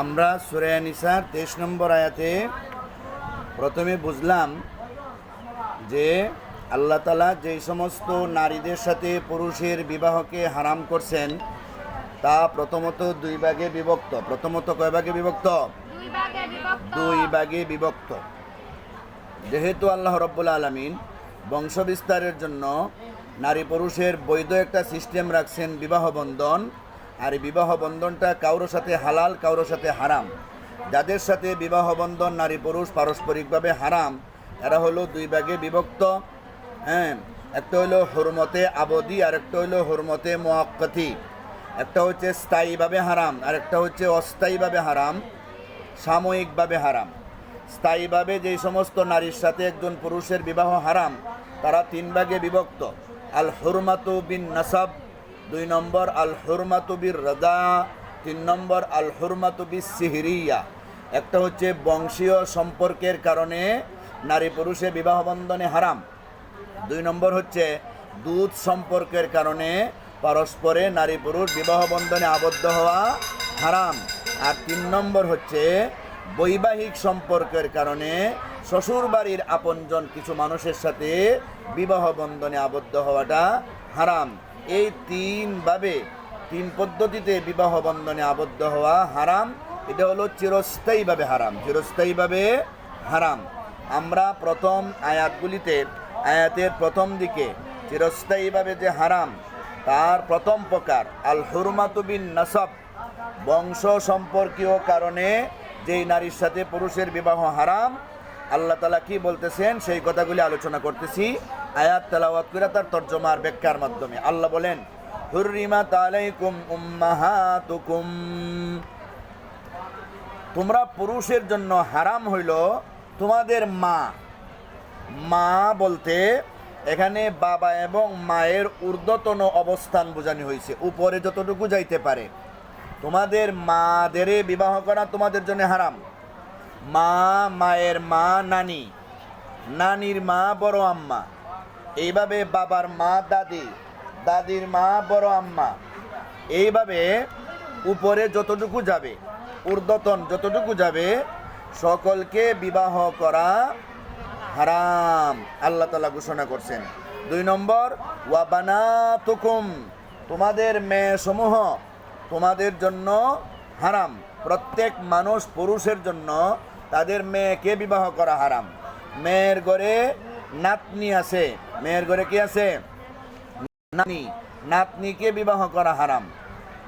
আমরা সুরায়া নিসার তেইশ নম্বর আয়াতে প্রথমে বুঝলাম যে আল্লাহ তালা যেই সমস্ত নারীদের সাথে পুরুষের বিবাহকে হারাম করছেন তা প্রথমত দুই ভাগে বিভক্ত। প্রথমত কয় ভাগে বিভক্ত? দুই ভাগে বিভক্ত। দুই ভাগে বিভক্ত। যেহেতু আল্লাহ রব্বুল আলমিন বংশ বিস্তারের জন্য নারী পুরুষের বৈধ একটা সিস্টেম রাখছেন বিবাহ বন্ধন আর বিবাহ বন্ধনটা কারোর সাথে হালাল, কারোর সাথে হারাম। যাদের সাথে বিবাহ বন্ধন, নারী পুরুষ পারস্পরিকভাবে হারাম এরা হলো দুই ভাগে বিভক্ত। হ্যাঁ একটা হলো হরমতে আবদি, আর একটা হলো হরমতে মোয়াক্কাতি একটা হচ্ছে স্থায়ীভাবে হারাম, আর একটা হচ্ছে অস্থায়ীভাবে হারাম, সাময়িকভাবে হারাম। স্থায়ীভাবে যেই সমস্ত নারীর সাথে একজন পুরুষের বিবাহ হারাম, তারা তিন ভাগে বিভক্ত। আল হুরমাতু বিন নাসাব দুই নম্বর আল হুরমাতু বির রাজা তিন নম্বর আল হুরমাতু সিহরিয়া একটা হচ্ছে বংশীয় সম্পর্কের কারণে নারী পুরুষের বিবাহ বন্ধনে হারাম। দুই নম্বর হচ্ছে দুধ সম্পর্কের কারণে পরস্পরে নারী পুরুষ বিবাহ বন্ধনে আবদ্ধ হওয়া হারাম। আর তিন নম্বর হচ্ছে বৈবাহিক সম্পর্কের কারণে শ্বশুর বাড়ির আপনজন কিছু মানুষের সাথে বিবাহ বন্ধনে আবদ্ধ হওয়াটা হারাম। এই তিনভাবে, তিন পদ্ধতিতে বিবাহ বন্ধনে আবদ্ধ হওয়া হারাম। এটা হলো চিরস্থায়ীভাবে হারাম। চিরস্থায়ীভাবে হারাম। আমরা প্রথম আয়াতগুলিতে, আয়াতের প্রথম দিকে চিরস্থায়ীভাবে যে হারাম, তার প্রথম প্রকার আল হুরমাতুবিন নাসব বংশ সম্পর্কীয় কারণে যেই নারীর সাথে পুরুষের বিবাহ হারাম আল্লাহ তালা কি বলতেছেন? সেই কথাগুলি আলোচনা করতেছি। আয়াত তেলাওয়াত করে তার তর্জমার ব্যাখ্যার মাধ্যমে। আল্লাহ বলেন, হুররিমাত আলাইকুম উম্মাহাতুকুম। তোমরা পুরুষের জন্য হারাম হইল তোমাদের মা। মা বলতে এখানে বাবা এবং মায়ের ঊর্ধ্বতন অবস্থান বোঝানো হয়েছে। উপরে যতটুকু যাইতে পারে। তোমাদের মাদের বিবাহ করা তোমাদের জন্য হারাম। মা, মায়ের মা, নানি। নানির মা, বড় আম্মা। এইভাবে বাবার মা, দাদি। দাদির মা, বড় আম্মা। এইভাবে উপরে যতটুকু যাবে, ঊর্ধ্বতন যতটুকু যাবে, সকলকে বিবাহ করা হারাম, আল্লাহ তালা ঘোষণা করছেন। দুই নম্বর ওয়াবানা তুকুম তোমাদের মেয়ে সমূহ তোমাদের জন্য হারাম। প্রত্যেক মানুষ পুরুষের জন্য তাদের মেয়েকে বিবাহ করা হারাম। মেয়ের ঘরে নাতনি আছে। মেয়ের ঘরে কি আছে? নাতনি। নাতনিকে বিবাহ করা হারাম।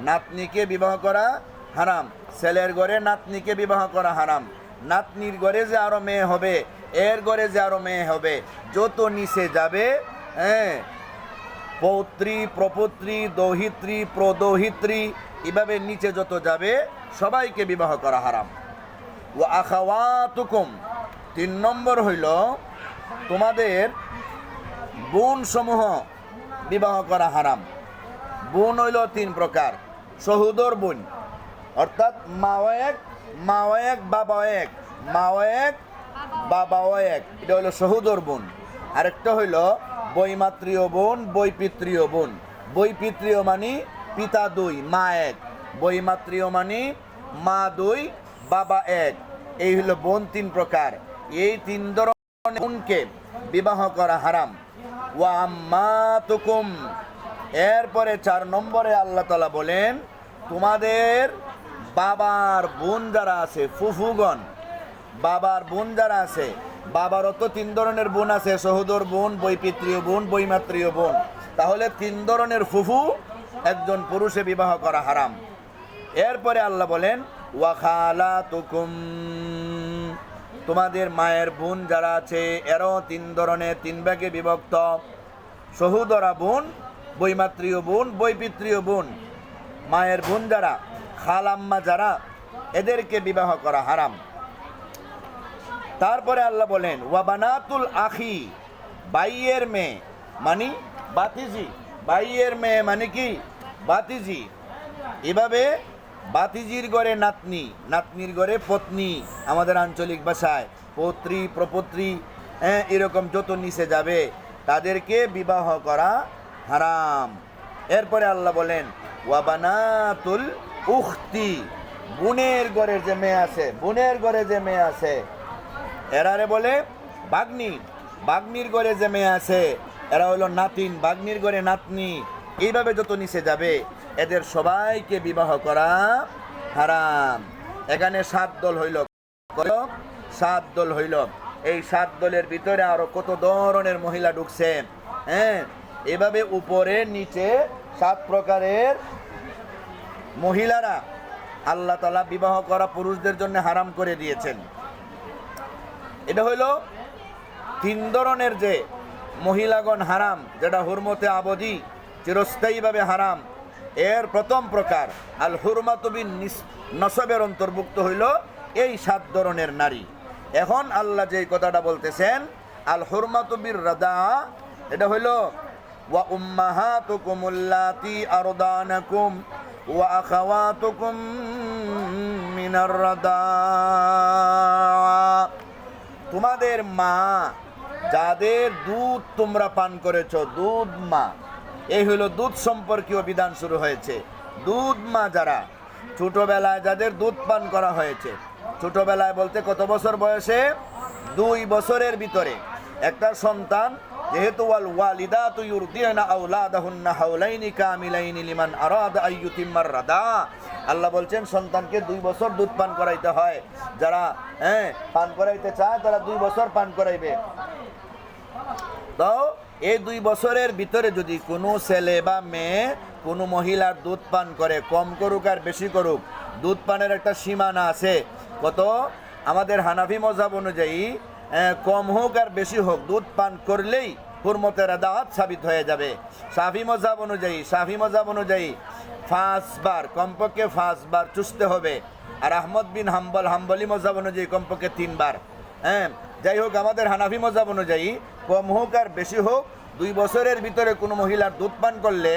নাতনিকে বিবাহ করা হারাম। ছেলের ঘরে নাতনিকে বিবাহ করা হারাম। নাতনির ঘরে যে আরও মেয়ে হবে, এর ঘরে যে আরও মেয়ে হবে, যত নিচে যাবে হ্যাঁ পৌত্রী, প্রপুত্রী, দৌহিত্রী, প্রদৌহিত্রী, এভাবে নিচে যত যাবে, সবাইকে বিবাহ করা হারাম। আখাওয়াতুকুম। তিন নম্বর হইল তোমাদের বোন সমূহ বিবাহ করা হারাম। বোন হইল তিন প্রকার, সহুদর বোন, অর্থাৎ মাও এক মাও এক বাবা এক মাও এক বাবাও এক এটা হইল সহুদর বোন। আরেকটা হইল বৈমাত্রীয় বোন বৈপিত্রীয় বোন। বৈপিত্রীয় মানি পিতা দুই, মা এক। বৈমাত্রীয় মানি মা দুই, বাবা এক। এই হলো বোন তিন প্রকার। এই তিন ধরনের বোনকে বিবাহ করা হারাম। ওয়া তুকুম এরপরে চার নম্বরে আল্লাহ তালা বলেন, তোমাদের বাবার বোন যারা আছে, ফুফুগণ, বাবার বোন যারা আছে, বাবারও তো তিন ধরনের বোন আছে, সহোদর বোন, বৈপিত্রীয় বোন, বৈমাত্রীয় বোন। তাহলে তিন ধরনের ফুফু একজন পুরুষে বিবাহ করা হারাম। এরপরে আল্লাহ বলেন ওয়াখালা তুকুম তোমাদের মায়ের বোন যারা আছে, এরও তিন ধরনের, তিন ভাগে বিভক্ত। সহুদরা বোন বৈমাত্রীয় বোন বৈপিত্রীয় বোন। মায়ের বোন যারা, খালাম্মা যারা, এদেরকে বিবাহ করা হারাম। তারপরে আল্লাহ বলেন, ওয়াবানাতুল আখি, বাইয়ের মেয়ে, মানি বাতিজি। বাইয়ের মেয়ে মানে কি? বাতিজি। এভাবে বাতিজির ঘরে নাতনি, নাতনির ঘরে পত্নী আমাদের আঞ্চলিক ভাষায়। পত্রী, প্রপত্রী হ্যাঁ এরকম যত নিচে যাবে, তাদেরকে বিবাহ করা হারাম। এরপরে আল্লাহ বলেন, ওয়াবানাতুল উখতি বোনের ঘরে যে মেয়ে আছে, বোনের ঘরে যে মেয়ে আছে এরারে বলে বাগ্নি বাগ্নির ঘরে যে মেয়ে আছে, এরা হলো নাতিন বাগ্নির ঘরে নাতনি। এইভাবে যত নিচে যাবে এদের সবাইকে বিবাহ করা হারাম। এখানে সাত দল হইল। সাত দল হইল। এই সাত দলের ভিতরে আরও কত ধরনের মহিলা ঢুকছে? হ্যাঁ? এভাবে উপরে, নিচে সাত প্রকারের মহিলারা আল্লাহ তালা বিবাহ করা পুরুষদের জন্য হারাম করে দিয়েছেন। এটা হইল তিন ধরনের যে মহিলাগণ হারাম, যেটা হুরমতে আবদি, চিরস্থায়ীভাবে হারাম এর প্রথম প্রকার আল হুরমাতবিন নসবের অন্তর্ভুক্ত হইল এই সাত ধরনের নারী। এখন আল্লাহ যে কথাটা বলতেছেন আল হুরমাতবির রাদা, এটা হইল, ওয়া উম্মাহাতুকুম উল্লাতি আরদানাকুম, ওয়া আখাওয়াতুকুম মিনার রাদা। তোমাদের মা, যাদের দুধ তোমরা পান করেছ, দুধ মা এই হলো দুধ সম্পর্কীয় বিধান শুরু হয়েছে। দুধ মা যারা, ছোটবেলায় যাদের দুধ পান করা হয়েছে, ছোটবেলায় বলতে কত বছর বয়সে? দুই বছরের ভিতরে। একটা সন্তান, যেহেতু ওয়াল ওয়ালিদা তু ইউরদিনা আওলাদাহুন্না হাওলাইনি কামিলাইনি লিমান আরাদা আইয়ুতিম্মার রাদা। আল্লাহ বলছেন, সন্তানকে দুই বছর দুধ পান করাইতে হয়। যারা হ্যাঁ পান করাইতে চায়, তারা দুই বছর পান করাইবে। তো এই দুই বছরের ভিতরে যদি কোনো ছেলে বা মেয়ে কোনো মহিলার দুধ পান করে, কম করুক আর বেশি করুক, দুধ পানের একটা সীমানা আছে। কত? আমাদের হানাফি মজাব অনুযায়ী কম হোক আর বেশি হোক, দুধ পান করলেই হুরমতের দাওয়াত সাবিত হয়ে যাবে। সাফি মজাব অনুযায়ী, সাফি মজাব অনুযায়ী পাঁচবার কমপক্ষে পাঁচবার চুষতে হবে। আর আহমদ বিন হাম্বল, হাম্বলি মজাব অনুযায়ী কমপক্ষে তিনবার। হ্যাঁ? যাই হোক, আমাদের হানাফি মজাব অনুযায়ী, কম হোক আর বেশি হোক, দুই বছরের ভিতরে কোনো মহিলার দুধ পান করলে